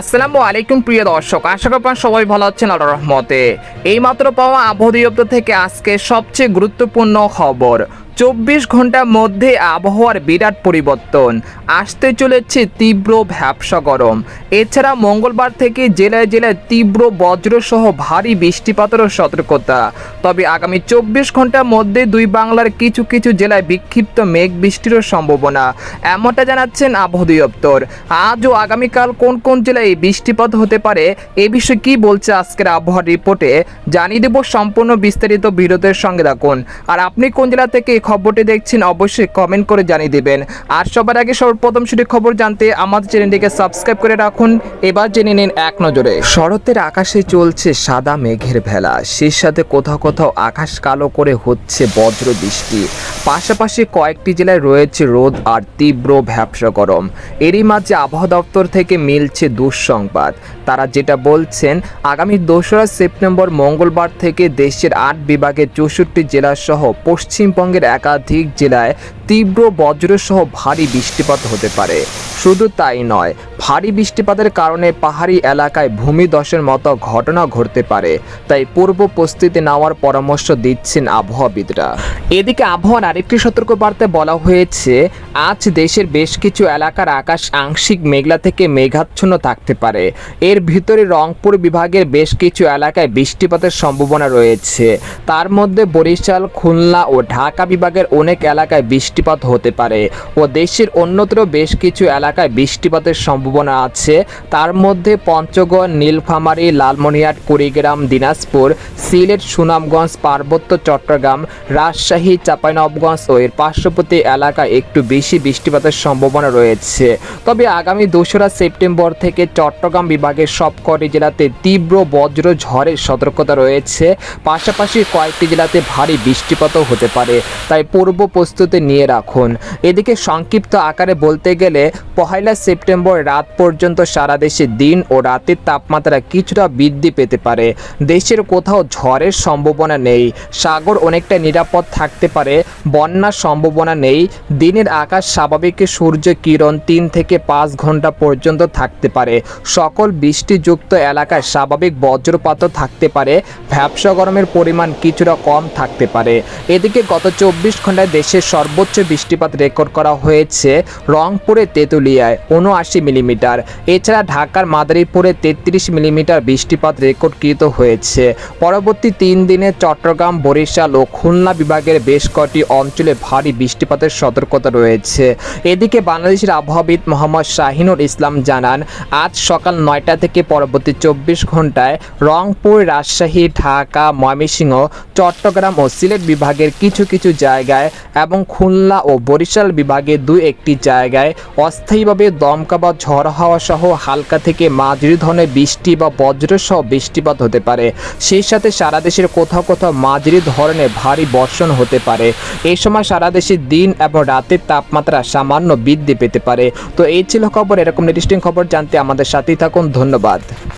আসসালামু আলাইকুম প্রিয় দর্শক, আশা করি আপনারা সবাই ভালো আছেন আল্লাহ রহমতে। এইমাত্র পাওয়া আবহাওয়া দপ্তর থেকে আজকে সবচেয়ে গুরুত্বপূর্ণ খবর চব্বিশ ঘণ্টার মধ্যে আবহাওয়ার বিরাট পরিবর্তন। আসতে চলেছে তীব্র ভ্যাবসা গরম। এছাড়া মঙ্গলবার থেকে জেলায় জেলায় তীব্র বজ্রসহ ভারী বৃষ্টিপাতেরও সতর্কতা। তবে আগামী চব্বিশ ঘণ্টার মধ্যে দুই বাংলার কিছু কিছু জেলায় বিক্ষিপ্ত মেঘ বৃষ্টিরও সম্ভাবনা। এমনটা জানাচ্ছেন আবহাওয়া দপ্তর। আজ ও আগামীকাল কোন কোন জেলায় বৃষ্টিপাত হতে পারে, এ বিষয়ে কি বলছে আজকের আবহাওয়ার রিপোর্টে, জানিয়ে দেব সম্পূর্ণ বিস্তারিত বিরোধের সঙ্গে রাখুন আর আপনি কোন জেলা থেকে খবরটি দেখছেন, অবশ্যই কমেন্ট করে জানিয়ে দেবেন। আর সবার আগে সর্বপ্রথম সেটি খবর জানতে আমাদের চ্যানেলটিকে সাবস্ক্রাইব করে রাখুন। এবার জেনে নিন এক নজরে। শরতের আকাশে চলছে সাদা মেঘের ভেলা। সেই সাথে কোথাও কোথাও আকাশ কালো করে হচ্ছে বজ্র বৃষ্টি। পাশাপাশি কয়েকটি জেলায় রয়েছে রোদ আর তীব্র ভ্যাবসা গরম। এরই মাঝে আবহাওয়া দপ্তর থেকে মিলছে দুঃসংবাদ। তারা যেটা বলছেন, আগামী দোসরা সেপ্টেম্বর মঙ্গলবার থেকে দেশের আট বিভাগের চৌষট্টি জেলাসহ পশ্চিমবঙ্গের একাধিক জেলায় তীব্র বজ্রসহ ভারী বৃষ্টিপাত হতে পারে। শুধু তাই নয়, ভারী বৃষ্টিপাতের কারণে পাহাড়ি এলাকায় ভূমিধসের মতো ঘটনা ঘটতে পারে। তাই পূর্ব প্রস্তুতি নেওয়ার পরামর্শ দিচ্ছেন আবহাওয়াবিদরা। এদিকে আবহাওয়ার আরেকটি সতর্কবার্তায় বলা হয়েছে, আজ দেশের বেশ কিছু এলাকার আকাশ আংশিক মেঘলা থেকে মেঘাচ্ছন্ন থাকতে পারে। এর ভিতরে রংপুর বিভাগের বেশ কিছু এলাকায় বৃষ্টিপাতের সম্ভাবনা রয়েছে। তার মধ্যে বরিশাল, খুলনা ও ঢাকা বিভাগের অনেক এলাকায় বৃষ্টিপাত হতে পারে ও দেশের অন্যত্র বেশ কিছু এলাকায় বৃষ্টিপাতের সম্ভাবনা আছে। তার মধ্যে পঞ্চগড়, নীলফামারী, লালমনিরহাট, কুড়িগ্রাম, দিনাজপুর, সিলেট, সুনামগঞ্জ, পার্বত্য চট্টগ্রাম, রাজশাহী চাঁপাইনবগঞ্জ ও এর পার্শ্ববর্তী এলাকায় একটু বেশি বৃষ্টিপাতের সম্ভাবনা রয়েছে। তবে আগামী দোসরা সেপ্টেম্বর থেকে চট্টগ্রাম বিভাগের সবকটি জেলাতে তীব্র বজ্র ঝড়ের সতর্কতা রয়েছে। পাশাপাশি কয়েকটি জেলাতে ভারী বৃষ্টিপাতও হতে পারে। তাই পূর্ব প্রস্তুতি নিয়ে রাখুন। এদিকে সংক্ষিপ্ত আকারে বলতে গেলে, পহেলা সেপ্টেম্বর রাত পর্যন্ত সারা দেশে দিন ও রাতের তাপমাত্রা কিছুটা বৃদ্ধি পেতে পারে। দেশের কোথাও ঝড়ের সম্ভাবনা নেই। সাগর অনেকটা নিরাপদ থাকতে পারে। বন্যার সম্ভাবনা নেই। দিনের আকাশ স্বাভাবিক সূর্য কিরণ তিন থেকে পাঁচ ঘণ্টা পর্যন্ত থাকতে পারে। সকল বৃষ্টিযুক্ত এলাকায় স্বাভাবিক বজ্রপাতও থাকতে পারে। ভ্যাবসা গরমের পরিমাণ কিছুটা কম থাকতে পারে। এদিকে গত চব্বিশ ঘন্টায় দেশের সর্বোচ্চ বৃষ্টিপাত রেকর্ড করা হয়েছে রংপুরে তেঁতুলিয়ায় উনআশি মিলিমিটার। এছাড়া ঢাকার মাদারীপুরে তেত্রিশ মিলিমিটার বৃষ্টিপাত রেকর্ডকৃত হয়েছে। পরবর্তী তিন দিনে চট্টগ্রাম, বরিশাল ও খুলনা বিভাগের বেশ কটি অঞ্চলে ভারী বৃষ্টিপাতের সতর্কতা রয়েছে। এদিকে বাংলাদেশের আবহাওয়াবিদ মোহাম্মদ শাহিনুর ইসলাম জানান, আজ সকাল নয়টা থেকে পরবর্তী চব্বিশ ঘন্টায় রংপুর, রাজশাহী, ঢাকা, ময়মনসিংহ, চট্টগ্রাম ও সিলেট বিভাগের কিছু কিছু জায়গায় এবং খুলনা ও বরিশাল বিভাগে দুই একটি জায়গায় অস্থায়ীভাবে দমকা বা ঝড় হাওয়া সহ হালকা থেকে মাঝারি ধরনের বৃষ্টি বা বজ্রসহ বৃষ্টিপাত হতে পারে। সেই সাথে সারা দেশের কোথাও কোথাও মাঝারি ধরনের ভারী বর্ষণ হতে পারে। এই সময় সারা দেশে দিন এবং রাতের তাপমাত্রা সামান্য বৃদ্ধি পেতে পারে। তো এই ছিল খবর। এরকম নির্দিষ্ট খবর জানতে আমাদের সাথেই থাকুন। ধন্যবাদ।